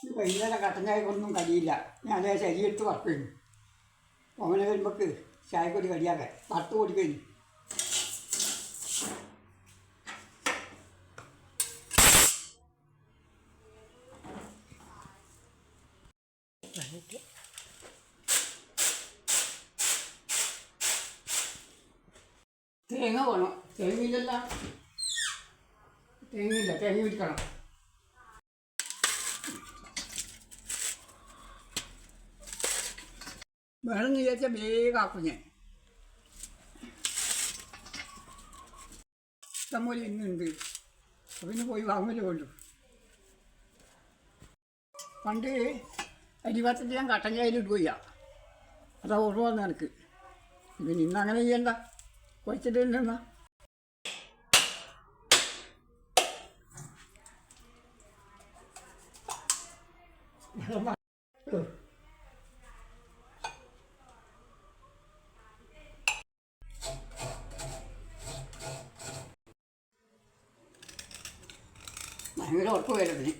വൈകുന്നേരം കട്ടൻ ചായക്കൊന്നും കടിയില്ല ഞാൻ ശരീരത്ത് വർക്ക് ഓമന വരുമ്പോൾക്ക് ചായക്കൊരു പത്ത് വറുത്ത് കൊടുക്കഴിഞ്ഞു തേങ്ങ വേണം. തേങ്ങയില്ലല്ല. തേങ്ങയില്ല. തേങ്ങ പിടിക്കണം വേണമെന്ന് വിചാരിച്ചാൽ വേഗമാക്കും ഞാൻ. ഇഷ്ടംപോലെ ഇന്നുണ്ട് പിന്നെ പോയി വാങ്ങലേ ഉള്ളൂ പണ്ട് അരിപത്തഞ്ച് ഞാൻ കട്ടൻ ചായയിലിട്ട് പോയാ അതാ ഓർമ്മ വന്ന എനിക്ക്. പിന്നെ ഇന്ന് അങ്ങനെ ചെയ്യണ്ട. കുഴച്ചിട്ടുണ്ടെന്നാ ഭയങ്കര ഉറപ്പ് വരുന്നത്.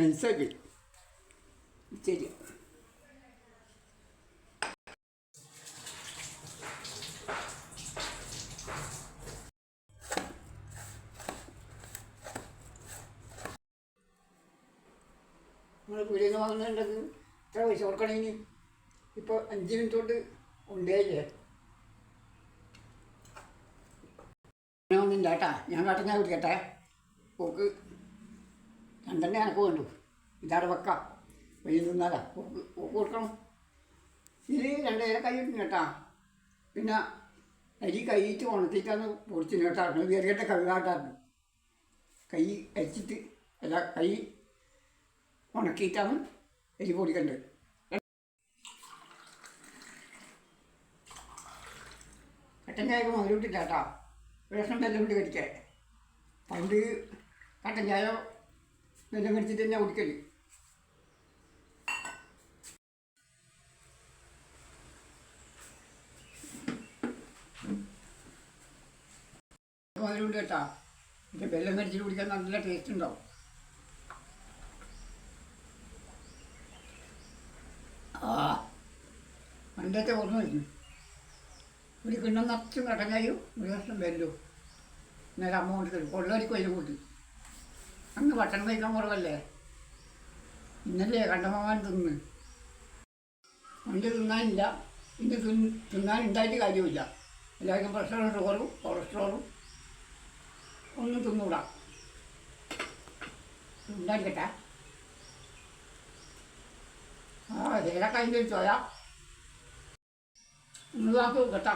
മനസ്സിലാക്കി ശരി. നമ്മൾ പീടിയിൽ നിന്ന് വാങ്ങുന്നുണ്ടെങ്കിൽ ഇത്ര പൈസ കൊടുക്കണമെങ്കിൽ ഇപ്പോൾ അഞ്ച് മിനിറ്റ് കൊണ്ട് ഉണ്ടേയില്ലേ ഞാൻ കേട്ടാ. ഞാൻ ഞാൻ കുടിക്കട്ടെ പോക്ക്. രണ്ടെണ്ണേ എനക്ക് വേണ്ടു. ഇതാടെ വെക്കാം. വലിയ തിന്നാലാ പോക്ക്. പോക്ക് കൊടുക്കണം. ഇതിൽ രണ്ടേര കൈ ഇട്ടു കേട്ടാ. പിന്നെ അരി കൈയിട്ട് ഉണത്തിട്ടാണ് പൊടിച്ചു കേട്ടാ. കഴുകാട്ടായിരുന്നു കൈ അരിച്ചിട്ട് അല്ല കൈ ഉണക്കിയിട്ടാണ് എരി പൊടിക്കേണ്ടത്. കട്ടൻ ചായക്ക് മുതലിട്ടില്ല കേട്ടോ വിഷം വെല്ലം കൊണ്ട് കടിക്കാൻ പണ്ട് കട്ടൻ ചായ വെല്ലം കടിച്ചിട്ട് തന്നെ കുടിക്കൽ. മുതലുണ്ട് കേട്ടോ. ഇത് വെല്ലം കടിച്ചിട്ട് കുടിക്കാൻ നല്ല ടേസ്റ്റ് ഉണ്ടാവും ആ പണ്ടത്തെ ഓർമ്മ വരുന്നു. ഒരു കിണ്ണം നിറച്ചും കടങ്ങായും ഒരു വർഷം വെല്ലു നേരെ അമ്മ കൊണ്ട് തരും. കൊള്ളരിക്കും അതിന് കൂട്ടി. അന്ന് ഭക്ഷണം കഴിക്കാൻ കുറവല്ലേ? ഇന്നല്ലേ കണ്ടമാൻ തിന്ന്. പണ്ട് തിന്നാനില്ല. ഇന്ന് തിന്ന് തിന്നാനുണ്ടായിട്ട് കാര്യമില്ല. എല്ലാവർക്കും പ്രഷറും ഷുഗറും കൊളസ്ട്രോളും ഒന്നും തിന്നൂടാ. ഉണ്ടായിക്കട്ടെ ആ തേയില കഴിഞ്ഞ് ചോയ ഒന്ന് നോക്ക് കേട്ടോ